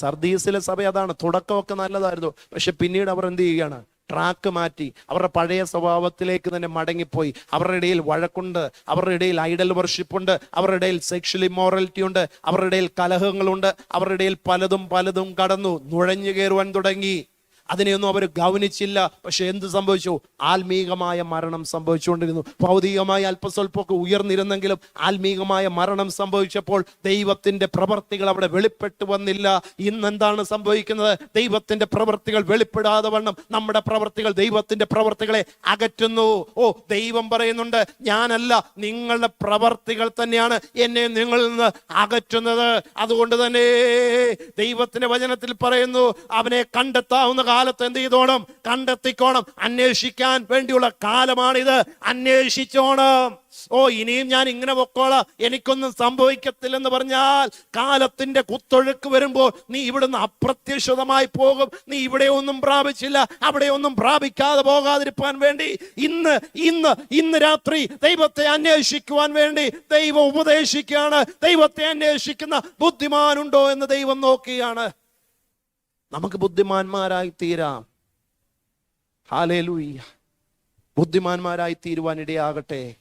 സർദീസിലെ സഭ അതാണ്. തുടക്കമൊക്കെ നല്ലതായിരുന്നു. പക്ഷെ പിന്നീട് അവർ എന്ത് ചെയ്യുകയാണ്? ട്രാക്ക് മാറ്റി. അവരുടെ പഴയ സ്വഭാവത്തിലേക്ക് തന്നെ മടങ്ങിപ്പോയി. അവരുടെ ഇടയിൽ വഴക്കുണ്ട്. അവരുടെ ഇടയിൽ ഐഡൽ വർഷിപ്പ് ഉണ്ട്. അവരുടെ ഇടയിൽ സെക്ഷൽ ഇമ്മോറാലിറ്റി ഉണ്ട്. അവരുടെ ഇടയിൽ കലഹങ്ങളുണ്ട്. അവരുടെ ഇടയിൽ പലതും പലതും കടന്നു. നുഴഞ്ഞു കയറുവാൻ തുടങ്ങി. അതിനെയൊന്നും അവർ ഗൗനിച്ചില്ല. പക്ഷെ എന്ത് സംഭവിച്ചു? ആത്മീകമായ മരണം സംഭവിച്ചുകൊണ്ടിരുന്നു. ഭൗതികമായ അല്പസ്വല്പമൊക്കെ ഉയർന്നിരുന്നെങ്കിലും ആത്മീകമായ മരണം സംഭവിച്ചപ്പോൾ ദൈവത്തിന്റെ പ്രവർത്തികൾ അവിടെ വെളിപ്പെട്ടു വന്നില്ല. ഇന്ന് എന്താണ് സംഭവിക്കുന്നത്? ദൈവത്തിന്റെ പ്രവർത്തികൾ വെളിപ്പെടാതെ വണ്ണം നമ്മുടെ പ്രവർത്തികൾ ദൈവത്തിന്റെ പ്രവർത്തികളെ അകറ്റുന്നു. ഓ ദൈവം പറയുന്നുണ്ട് ഞാനല്ല നിങ്ങളുടെ പ്രവർത്തികൾ തന്നെയാണ് എന്നെ നിങ്ങളിൽ നിന്ന് അകറ്റുന്നത്. അതുകൊണ്ട് തന്നെ ദൈവത്തിന്റെ വചനത്തിൽ പറയുന്നു അവനെ കണ്ടെത്താവുന്ന കാലത്ത് എന്ത് ചെയ്തോണം? കണ്ടെത്തിക്കോണം. അന്വേഷിക്കാൻ വേണ്ടിയുള്ള കാലമാണിത്. അന്വേഷിച്ചോണം. ഓ ഇനിയും ഞാൻ ഇങ്ങനെ പൊക്കോളാം. എനിക്കൊന്നും സംഭവിക്കത്തില്ലെന്ന് പറഞ്ഞാൽ കാലത്തിന്റെ കുത്തൊഴുക്ക് വരുമ്പോൾ നീ ഇവിടുന്ന് അപ്രത്യക്ഷിതമായി പോകും. നീ ഇവിടെ ഒന്നും പ്രാപിച്ചില്ല. അവിടെ ഒന്നും പ്രാപിക്കാതെ പോകാതിരിക്കാൻ വേണ്ടി ഇന്ന് ഇന്ന് ഇന്ന് രാത്രി ദൈവത്തെ അന്വേഷിക്കുവാൻ വേണ്ടി ദൈവം ഉപദേശിക്കുകയാണ്. ദൈവത്തെ അന്വേഷിക്കുന്ന ബുദ്ധിമാനുണ്ടോ എന്ന് ദൈവം നോക്കുകയാണ്. നമുക്ക് ബുദ്ധിമാന്മാരായി തീരാം. ഹാലേലൂയ്യ ബുദ്ധിമാന്മാരായി തീരുവാൻ ഇടയാകട്ടെ